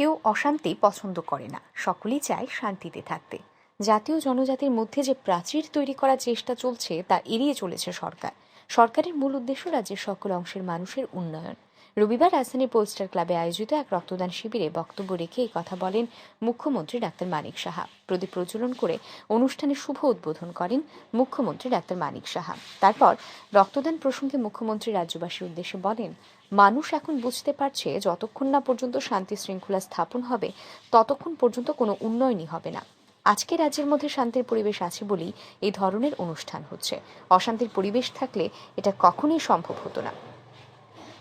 কেউ অশান্তি পছন্দ করে না। সকলেই চায় শান্তিতে থাকতে। জাতীয় জনজাতির মধ্যে যে প্রাচীর তৈরি করার চেষ্টা চলছে, তা এড়িয়ে চলেছে সরকার। সরকারের মূল উদ্দেশ্য রাজ্যের সকল অংশের মানুষের উন্নয়ন। রবিবার রাজধানীর পোস্টার ক্লাবে আয়োজিত এক রক্তদান শিবিরে বক্তব্য রেখে এই কথা বলেন মুখ্যমন্ত্রী ডাক্তার মানিক সাহা। প্রদীপ প্রজ্বলন করে অনুষ্ঠানে শুভ উদ্বোধন করেন মুখ্যমন্ত্রী ডাক্তার মানিক সাহা। তারপর রক্তদান প্রসঙ্গে মুখ্যমন্ত্রী রাজ্যবাসীর উদ্দেশ্যে বলেন, মানুষ এখন বুঝতে পারছে যতক্ষণ না পর্যন্ত শান্তি শৃঙ্খলা স্থাপন হবে, ততক্ষণ পর্যন্ত কোনো উন্নয়নই হবে না। আজকে রাজ্যের মধ্যে শান্তির পরিবেশ আছে বলেই এই ধরনের অনুষ্ঠান হচ্ছে। অশান্তির পরিবেশ থাকলে এটা কখনোই সম্ভব হতো না।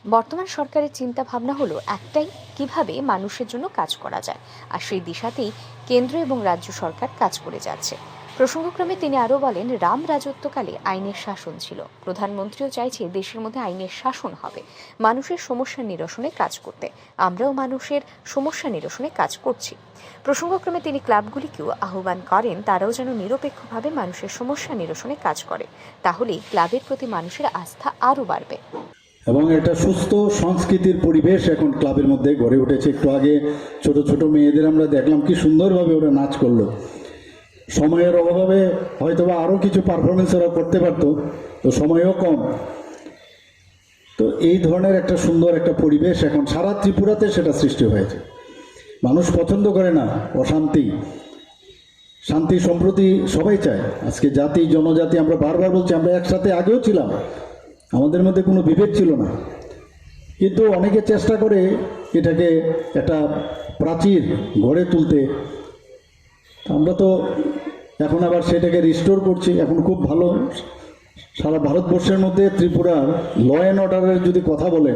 বর্তমান সরকারের চিন্তা ভাবনা হলো একটাই, কীভাবে মানুষের জন্য কাজ করা যায়। আর সেই দিশাতেই কেন্দ্র এবং রাজ্য সরকার কাজ করে যাচ্ছে। প্রসঙ্গক্রমে তিনি আরও বলেন, রাম রাজত্বকালে আইনের শাসন ছিল। প্রধানমন্ত্রীও চাইছে দেশের মধ্যে আইনের শাসন হবে। মানুষের সমস্যা নিরসনে কাজ করতে। আমরাও মানুষের সমস্যা নিরসনে কাজ করছি। প্রসঙ্গক্রমে তিনি ক্লাবগুলিকেও আহ্বান করেন, তারাও যেন নিরপেক্ষভাবে মানুষের সমস্যা নিরসনে কাজ করে। তাহলেই ক্লাবের প্রতি মানুষের আস্থা আরও বাড়বে। এবং একটা সুস্থ সংস্কৃতির পরিবেশ এখন ক্লাবের মধ্যে গড়ে উঠেছে। একটু আগে ছোট ছোট মেয়েদের আমরা দেখলাম কি সুন্দরভাবে ওরা নাচ করল। সময়ের অভাবে হয়তোবা আরও কিছু পারফরমেন্স ওরা করতে পারতো, তো সময়ও কম। তো এই ধরনের একটা সুন্দর একটা পরিবেশ এখন সারা ত্রিপুরাতে সেটা সৃষ্টি হয়েছে। মানুষ পছন্দ করে না অশান্তি। শান্তি সম্প্রতি সবাই চায়। আজকে জাতি, জনজাতি, আমরা বারবার বলছি, আমরা একসাথে আগেও ছিলাম। আমাদের মধ্যে কোনো বিভেদ ছিল না। কিন্তু অনেকে চেষ্টা করে এটাকে একটা প্রাচীর গড়ে তুলতে। আমরা তো এখন আবার সেটাকে রিস্টোর করছি। এখন খুব ভালো। সারা ভারতবর্ষের মধ্যে ত্রিপুরার ল অ্যান্ড অর্ডারের যদি কথা বলেন,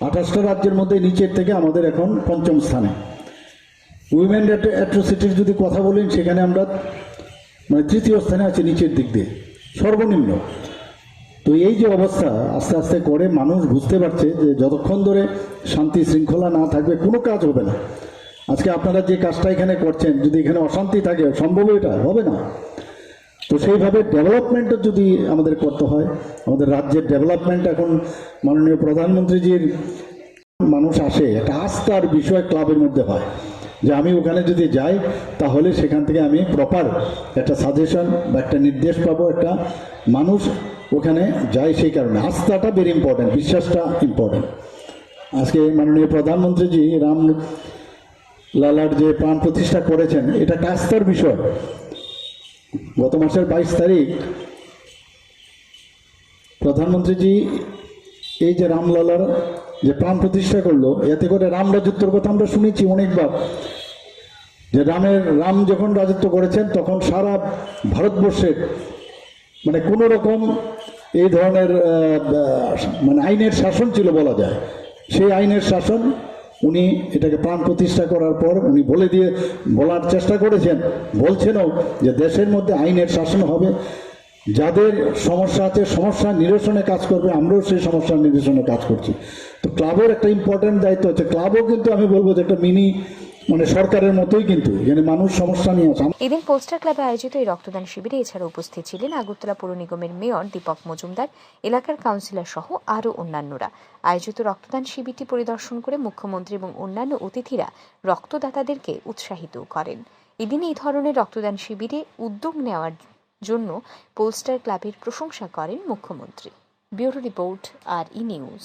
আঠাশটা রাজ্যের মধ্যে নিচের থেকে আমাদের এখন পঞ্চম স্থানে। উইমেন অ্যাট্রোসিটির যদি কথা বলেন, সেখানে আমরা মানে তৃতীয় স্থানে আছি নিচের দিক দিয়ে। সর্বনিম্ন। তো এই যে অবস্থা, আস্তে আস্তে করে মানুষ বুঝতে পারছে যে যতক্ষণ ধরে শান্তি শৃঙ্খলা না থাকবে, কোনো কাজ হবে না। আজকে আপনারা যে কাজটা এখানে করছেন, যদি এখানে অশান্তি থাকে সম্ভব এটা, হবে না। তো সেইভাবে ডেভেলপমেন্টও যদি আমাদের করতে হয়, আমাদের রাজ্যের ডেভেলপমেন্ট এখন মাননীয় প্রধানমন্ত্রীজির মানুষ আসে, একটা আস্থার বিষয় ক্লাবের মধ্যে হয়, যে আমি ওখানে যদি যাই, তাহলে সেখান থেকে আমি প্রপার একটা সাজেশন বা একটা নির্দেশ পাবো, একটা মানুষ ওখানে যায় সেই কারণে। আস্থাটা ভেরি ইম্পর্টেন্ট বিশ্বাসটা ইম্পর্টেন্ট আজকে মাননীয় প্রধানমন্ত্রীজি রাম লালার যে প্রাণ প্রতিষ্ঠা করেছেন, এটা একটা আস্থার বিষয়। গত মাসের বাইশ তারিখ প্রধানমন্ত্রীজি এই যে রামলালার যে প্রাণ প্রতিষ্ঠা করল, এতে করে রাম রাজত্বর কথা আমরা শুনেছি অনেকবার। যে রামের, রাম যখন রাজত্ব করেছেন, তখন সারা ভারতবর্ষের মানে কোনো রকম এই ধরনের মানে আইনের শাসন ছিল বলা যায়। সেই আইনের শাসন উনি এটাকে প্রাণ প্রতিষ্ঠা করার পর উনি বলে দিয়ে, বলার চেষ্টা করেছেন। বলছেনও যে দেশের মধ্যে আইনের শাসন হবে। যাদের সমস্যা আছে, সমস্যা নিরসনে কাজ করবে, আমরাও সেই সমস্যা নিরসনে কাজ করছি। তো ক্লাবের একটা ইম্পর্ট্যান্ট দায়িত্ব হচ্ছে। ক্লাবও কিন্তু আমি বলব যে একটা মিনি মানে সরকারের মতোই কিন্তু, এখানে মানুষ সমস্যা নিয়ে আসে এদিন পোস্টার ক্লাবে আয়োজিত এই রক্তদান শিবিরে এছাড়া উপস্থিত ছিলেন আগরতলা পৌর নিগমের মেয়র দীপক মজুমদার, এলাকার কাউন্সিলর সহ আরও অন্যান্যরা। আয়োজিত রক্তদান শিবিরটি পরিদর্শন করে মুখ্যমন্ত্রী এবং অন্যান্য অতিথিরা রক্তদাতাদেরকে উৎসাহিত করেন। এদিন এই ধরনের রক্তদান শিবিরে উদ্যোগ নেওয়ার জন্য পোস্টার ক্লাবের প্রশংসা করেন মুখ্যমন্ত্রী। Bureau report R E news.